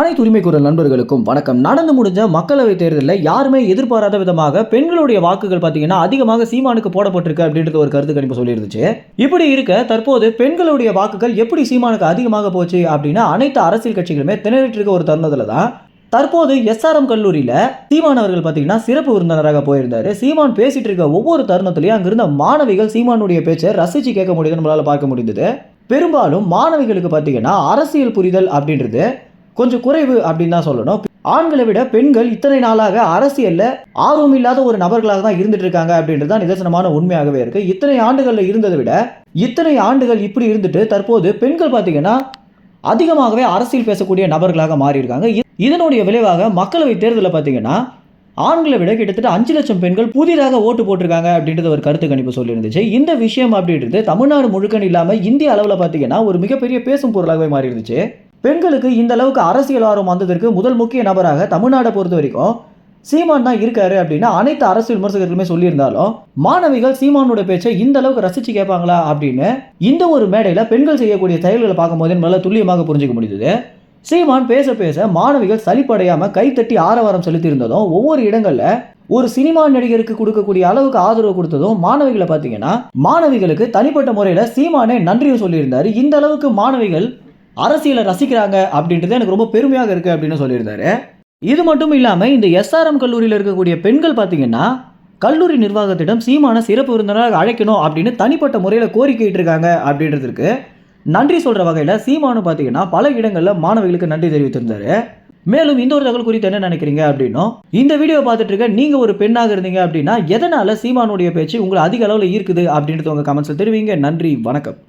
அனைத்து உரிமை குரல் நண்பர்களுக்கும் வணக்கம். நடந்து முடிஞ்ச மக்களவைத் தேர்தலில் யாருமே எதிர்பாராத விதமாக பெண்களுடைய வாக்குகள் பார்த்தீங்கன்னா அதிகமாக சீமானுக்கு போடப்பட்டிருக்கு அப்படின்றது ஒரு கருத்து கணிப்பு சொல்லியிருந்துச்சு. இப்படி இருக்க தற்போது பெண்களுடைய வாக்குகள் எப்படி சீமானுக்கு அதிகமாக போச்சு அப்படின்னு அனைத்து அரசியல் கட்சிகளுமே திணறிட்டு இருக்க ஒரு தருணத்தில் தான். தற்போது எஸ்ஆர்எம் கல்லூரியில் சீமான் அவர்கள் பார்த்தீங்கன்னா சிறப்பு விருந்தினராக போயிருந்தாரு. சீமான் பேசிட்டு இருக்க ஒவ்வொரு தருணத்திலையும் அங்கிருந்த மாணவிகள் சீமானுடைய பேச்சை ரசித்து கேட்க முடியுது நம்மளால பார்க்க முடிந்தது. பெரும்பாலும் மாணவிகளுக்கு பார்த்தீங்கன்னா அரசியல் புரிதல் அப்படின்றது கொஞ்சம் குறைவு அப்படின்னு தான் சொல்லணும். ஆண்களை விட பெண்கள் இத்தனை நாளாக அரசியலில் ஆர்வம் இல்லாத ஒரு நபர்களாக தான் இருந்துட்டு இருக்காங்க அப்படின்றது தான் நிதர்சனமான உண்மையாகவே இருக்கு. இத்தனை ஆண்டுகளில் இருந்ததை விட இத்தனை ஆண்டுகள் இப்படி இருந்துட்டு தற்போது பெண்கள் பார்த்தீங்கன்னா அதிகமாகவே அரசியல் பேசக்கூடிய நபர்களாக மாறியிருக்காங்க. இதனுடைய விளைவாக மக்களவை தேர்தலில் பார்த்தீங்கன்னா ஆண்களை விட கிட்டத்தட்ட அஞ்சு லட்சம் பெண்கள் புதிதாக ஓட்டு போட்டிருக்காங்க அப்படின்றது ஒரு கருத்து கணிப்பு சொல்லியிருந்துச்சு. இந்த விஷயம் அப்படின்றது தமிழ்நாடு முழுக்கன்னு இல்லாமல் இந்திய அளவில் பார்த்தீங்கன்னா ஒரு மிகப்பெரிய பேசும் பொருளாகவே மாறி இருந்துச்சு பெண்களுக்கு இந்த அளவுக்கு அரசியல் ஆர்வம் வந்ததற்கு முதல் முக்கிய நபராக தமிழ்நாடை பொறுத்த வரைக்கும் சீமான் தான் இருக்காரு அப்படின்னு அனைத்து அரசியல் விமர்சகர்களுமே சொல்லியிருந்தாலும் மாணவிகள் சீமானோட பேச்சை இந்த அளவுக்கு ரசிச்சு கேட்பாங்களா அப்படின்னு இந்த ஒரு மேடையில் பெண்கள் செய்யக்கூடிய செயல்களை பார்க்கும்போது நல்லா துல்லியமாக புரிஞ்சுக்க முடியுது சீமான் பேச பேச மாணவிகள் சலிப்படையாமல் கைத்தட்டி ஆரவாரம் செலுத்தியிருந்ததும் ஒவ்வொரு இடங்களில் ஒரு சினிமா நடிகருக்கு கொடுக்கக்கூடிய அளவுக்கு ஆதரவு கொடுத்ததும் மாணவிகளை பார்த்தீங்கன்னா மாணவிகளுக்கு தனிப்பட்ட முறையில் சீமானே நன்றியும் சொல்லியிருந்தாரு. இந்த அளவுக்கு மாணவிகள் அரசியலை ரசிக்கிறாங்க அப்படின்றது எனக்கு ரொம்ப பெருமையாக இருக்குது அப்படின்னு சொல்லியிருந்தாரு. இது மட்டும் இல்லாமல் இந்த எஸ்ஆர்எம் கல்லூரியில் இருக்கக்கூடிய பெண்கள் பார்த்தீங்கன்னா கல்லூரி நிர்வாகத்திடம் சீமான சிறப்பு விருந்தினராக அழைக்கணும் அப்படின்னு தனிப்பட்ட முறையில் கோரிக்கையிட்டு இருக்காங்க அப்படின்றதுக்கு நன்றி சொல்கிற வகையில் சீமானு பார்த்தீங்கன்னா பல இடங்களில் மாணவிகளுக்கு நன்றி தெரிவித்திருந்தாரு. மேலும் இந்த ஒரு தகவல் குறித்து என்ன நினைக்கிறீங்க அப்படின்னும் இந்த வீடியோ பார்த்துட்டு இருக்க நீங்கள் ஒரு பெண்ணாக இருந்தீங்க அப்படின்னா எதனால் சீமானுடைய பேச்சு உங்களை அதிக அளவில் ஈர்க்குது அப்படின்றது உங்கள் கமெண்ட்ஸில் தெரிவிங்க. நன்றி வணக்கம்.